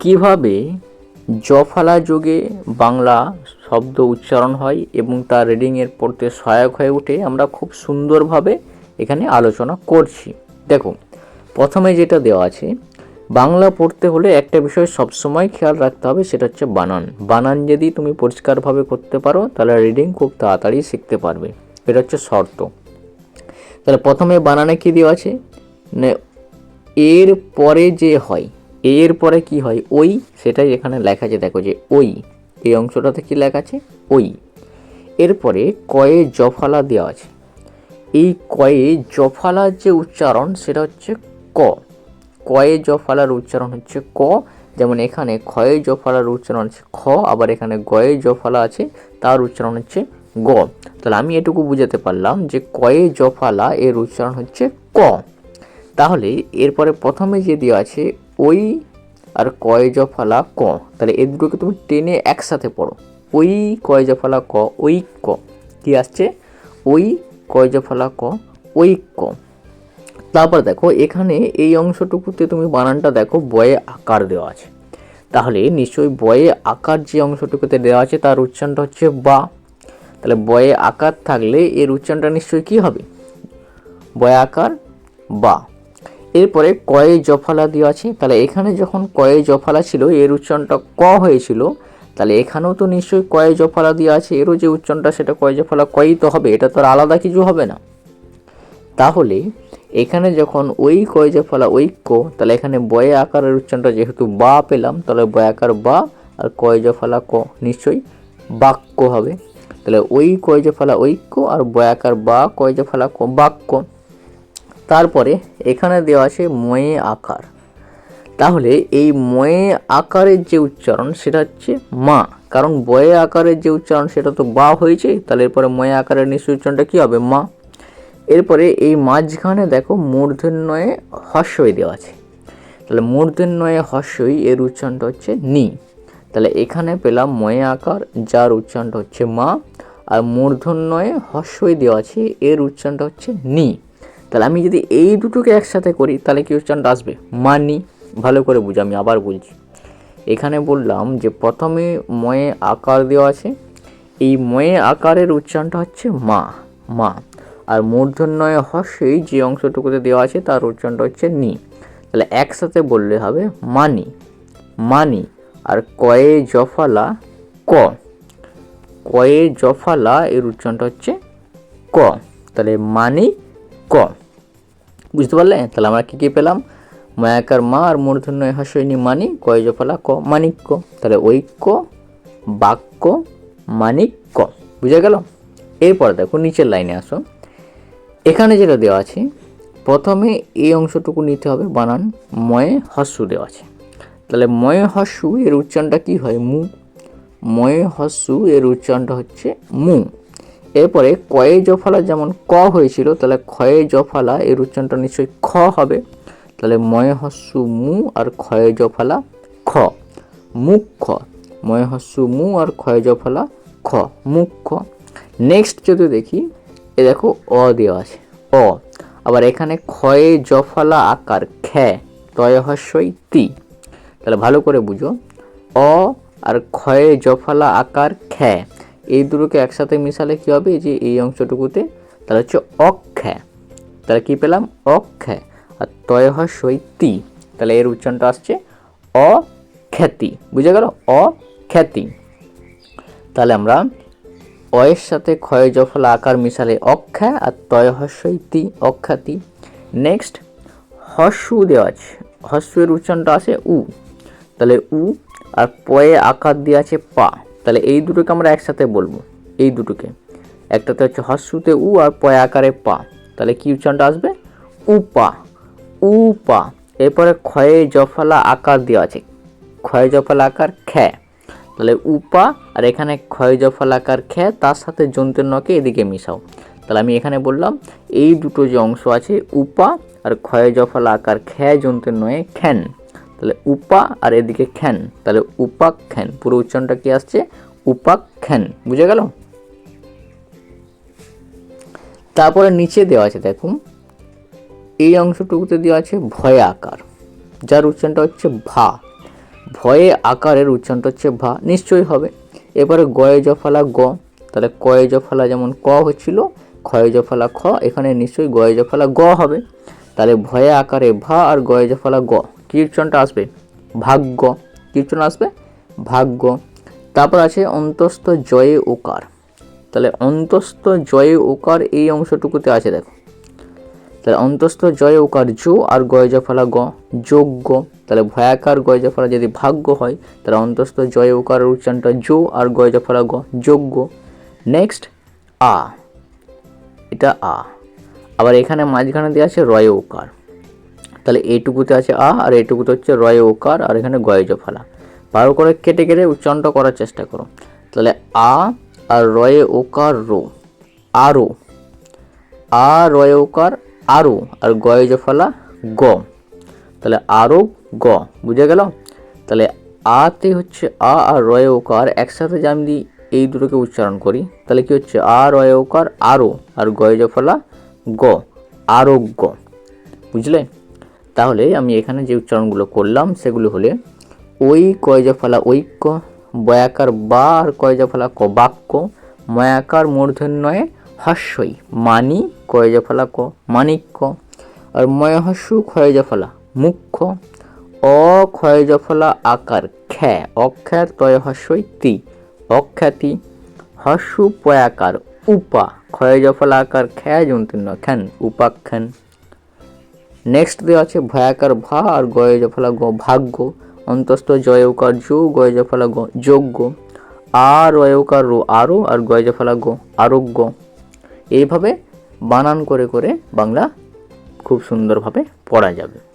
কীভাবে জফালা যোগে বাংলা শব্দ উচ্চারণ হয় এবং তার রিডিংয়ের পড়তে সহায়ক হয়ে ওঠে, আমরা খুব সুন্দরভাবে এখানে আলোচনা করছি। দেখো প্রথমে যেটা দেওয়া আছে, বাংলা পড়তে হলে একটা বিষয় সবসময় খেয়াল রাখতে হবে, সেটা হচ্ছে বানান। বানান যদি তুমি পরিষ্কারভাবে করতে পারো, তাহলে রিডিং খুব তাড়াতাড়ি শিখতে পারবে। এটা হচ্ছে শর্ত। তাহলে প্রথমে বানানে কি দেওয়া আছে? এর পরে যে হয় এর পরে কি হয়? ওই, সেটাই এখানে লেখা আছে, দেখো যে ওই, এই অংশটাতে কি লেখা আছে? ওই। এরপরে কয়ে জফালা দেওয়া আছে। এই কয়ে জফালার যে উচ্চারণ, সেটা হচ্ছে ক। কয়ে জফালার উচ্চারণ হচ্ছে ক। যেমন এখানে ক্ষয়ে জফালার উচ্চারণ হচ্ছে খ, আবার এখানে গয়ে জফালা আছে, তার উচ্চারণ হচ্ছে গ। তাহলে আমি এটুকু বুঝাতে পারলাম যে কয়ে জফালা এর উচ্চারণ হচ্ছে ক। তাহলে এরপরে প্রথমে যে দেওয়া আছে ওই আর কয় জফালা ক। তাহলে এই দুটোকে তুমি টেনে একসাথে পড়ো। ওই কয় জফালা ক, ওই ক। কি আসছে? ওই কয় জফালা ক, ওই ক। তারপর দেখো, এখানে এই অংশটুকুতে তুমি বানানটা দেখো, বয়ে আকার দেওয়া আছে। তাহলে নিশ্চয়ই বয়ে আকার যে অংশটুকুতে দেওয়া আছে, তার উচ্চারণটা হচ্ছে বা। তাহলে বয়ে আকার থাকলে এর উচ্চারণটা নিশ্চয়ই কী হবে? বয়ে আকার বা। এরপরে কয়ে জফালা দেওয়া আছে, তাহলে এখানে যখন কয়ে জফালা ছিল, এর উচ্চারণটা ক হয়েছিল, তাহলে এখানেও তো নিশ্চয়ই কয়ে জফালা দেওয়া আছে, এরও যে উচ্চারণটা সেটা কয়ে জফালা কয়ই তো হবে, এটা তো আর আলাদা কিছু হবে না। তাহলে এখানে যখন ওই কয় জফালা ঐক্য, তাহলে এখানে বয়ে আকারের উচ্চারণটা যেহেতু বা পেলাম, তাহলে বয় আকার বা আর কয় জফালা ক, নিশ্চয়ই বাক্য হবে। তাহলে ওই কয় জফালা ঐক্য আর বয়াকার বা, কয় জফালা ক, বাক্য। তারপরে এখানে দেওয়া আছে ময়ে আকার। তাহলে এই ময়ে আকারের যে উচ্চারণ সেটা হচ্ছে মা। কারণ বয়ে আকারের যে উচ্চারণ সেটা তো বা হয়েছে, তাহলে এরপরে ময়ে আকারের নিশ্চয় উচ্চারণটা কী হবে? মা। এরপরে এই মাঝখানে দেখো মূর্ধন্যয়ে হস্যই দেওয়া আছে। তাহলে মূর্ধন্যয়ে হস্যই এর উচ্চারণটা হচ্ছে নি। তাহলে এখানে পেলাম ময়ে আকার, যার উচ্চারণটা হচ্ছে মা, আর মূর্ধন্যয়ে হস্যই দেওয়া আছে, এর উচ্চারণটা হচ্ছে নি। তাহলে আমি যদি এই দুটোকে একসাথে করি, তাহলে কি উচ্চারণটা আসবে? মানি। ভালো করে বুঝি, আমি আবার বলছি। এখানে বললাম যে প্রথমে ময়ে আকার দেওয়া আছে। এই ময়ে আকারের উচ্চারণটা হচ্ছে মা মা। আর মূর্ধন্যয় হস্যই যে অংশটুকুতে দেওয়া আছে, তার উচ্চারণটা হচ্ছে নি। তাহলে একসাথে বললে হবে মানি মানি। আর কয়ে জফালা, ক। কয়ে জফালা এর উচ্চারণটা হচ্ছে ক। তাহলে মানি ক। বুঝতে পারলে? তাহলে আমরা কী কী পেলাম? মায়াকার মা আর মূর্ধন্য হাসইনি মানি কয় জফলা ক মানিক্য তাহলে ঐক্য বাক্য মানিক্য বুঝে গেল? এরপর দেখো, নিচের লাইনে আসো। এখানে যেটা দেওয়া আছে, প্রথমে এই অংশটুকু নিতে হবে, বানান, ময়ে হস্যু দেওয়া আছে। তাহলে ময়ে হস্যু এর উচ্চারণটা কি হয়? মু। ময়ে হস্যু এর উচ্চারণটা হচ্ছে মু। এরপরে কয়ে জফালা যেমন ক হয়েছিল, তাহলে ক্ষয়ে জফালা এর উচ্চারণটা নিশ্চয়ই খ হবে। তাহলে ময়ে হস্যু মু আর ক্ষয়ে জফালা খ। মুখ্য ময়ে হস্যু মু আর ক্ষয়ে জফালা খ। মুখ্য। নেক্সট যদি দেখি, এ দেখো অ দেওয়া আছে, অ। আবার এখানে ক্ষয়ে জফালা আকার খ্যা তয় হস্যই তি। তাহলে ভালো করে বুঝো। অ আর ক্ষয়ে জফালা আকার খ্যা এই দুটোকে একসাথে মিশালে কী হবে? যে এই অংশটুকুতে, তাহলে হচ্ছে অখ্যা তাহলে কী পেলাম? অখ্যা আর তয় হস্যই তি তাহলে এর উচ্চারণটা আসছে অখ্যাতি বুঝে গেল? অখ্যাতি তাহলে আমরা অয়ের সাথে ক্ষয় জফলা আকার মিশালে অখ্যা আর তয় হস্যই তি অখ্যাতি নেক্সট হস্যু দেওয়া আছে। হস্যের উচ্চারণটা আছে উ। তাহলে উ আর পয়ে আকার দেওয়া আছে পা। তাহলে এই দুটোকে আমরা একসাথে বলব, এই দুটোকে। একটাতে হচ্ছে হস্যুতে উ আর পয়ে আকারে পা। তাহলে কি উচ্চারণটা আসবে? উপা উপা এরপরে ক্ষয়ে জফলা আকার দেওয়া আছে। ক্ষয় জফলা আকার খ্যা তাহলে উপা আর এখানে ক্ষয় জফল আকার খ্যা তার সাথে যন্ত্রের নকে এদিকে মিশাও। তাহলে আমি এখানে বললাম, এই দুটো যে অংশ আছে উপা আর ক্ষয় জফল আকার খ্যা যন্ত্রের নয়ে খ্যান তাহলে উপা আর এদিকে খ্যান তাহলে উপাখ্যান পুরো উচ্চারণটা কি আসছে? উপাখ্যান বুঝে গেল? তারপরে নিচে দেওয়া আছে, দেখুন, এই অংশটুকুতে দেওয়া আছে ভয় আকার, যার উচ্চারণটা হচ্ছে ভা। ভয়ে আকারের উচ্চারণটা হচ্ছে ভা, নিশ্চয়ই হবে। এবারে গয়ে জফালা গ, তাহলে কয়ে জফালা যেমন ক হচ্ছিল, ক্ষয়ে জফালা খ, এখানে নিশ্চয়ই গয়ে জফালা গ হবে। তাহলে ভয়ে আকারে ভা আর গয়ে জফালা গ। কি উচ্চারণটা আসবে? ভাগ্য। কি উচ্চারণ আসবে? ভাগ্য। তারপর আছে অন্তস্থ জয়ে ওকার। তাহলে অন্তস্থ জয়ে ওকার এই অংশটুকুতে আছে, দেখো। তাহলে অন্তস্থ জয় ওকার জো আর গয় জফলা গ। যোগ্য। তাহলে ভয়াকার গয় জফলা যদি ভাগ্য হয়, তাহলে অন্তস্থ জয় ওকার উচ্চারণটা জো আর গয় জফলা গ। যোগ্য। নেক্সট, আ। এটা আ। আবার এখানে মাঝখানে দেওয়া আছে রয় ওকার। তাহলে এইটুকুতে আছে আ, আর এইটুকুতে হচ্ছে রয় ওকার, আর এখানে গয় জফলা ভালো করে কেটে কেটে উচ্চারণটা করার চেষ্টা করো। তাহলে আ, আর রয়ে ওকার রো, আরও। আ, রয় ওকার, আরও, আর গয় জফলা গ। তাহলে আরও গ, বুঝে গেল? তাহলে আতে হচ্ছে আ আর রয় ওকার, একসাথে যে আমি এই দুটোকে উচ্চারণ করি, তাহলে কি হচ্ছে? আ, রয় ওকার, আরও, আর গয় জফলা গ। আরোগ্য বুঝলে? তাহলে আমি এখানে যে উচ্চারণগুলো করলাম, সেগুলো হলে ওই কয়জফলা ঐক্য, বয়াকার বা আর কয়জফলা ক বাক্য, ময়াকার মূর্ধন্যয়ে হাস্যই, মানি কয়জফলা ক মানিক্য, আর ময়হস্যু ক্ষয়জফলা মুখ্য অক্ষয়জফলা আকার খ্যা অক্ষার তয় হস্যই তি, অখ্যাতি, হস্যু পয়াকার উপা, ক্ষয়জফলা আকার খ্যা যন্ত্রণ খ্যান, উপাখ্যান। নেক্সট দেওয়া আছে ভয়াকার ভা আর গয়ে জফলা গ ভাগ্য। অন্তস্থ জয়কার জো গয় জফলা গ যোগ্য আর অয়কার রো আরও আর গয় জফলা গ আরোগ্য। এইভাবে বানান করে করে বাংলা খুব সুন্দরভাবে পড়া যাবে।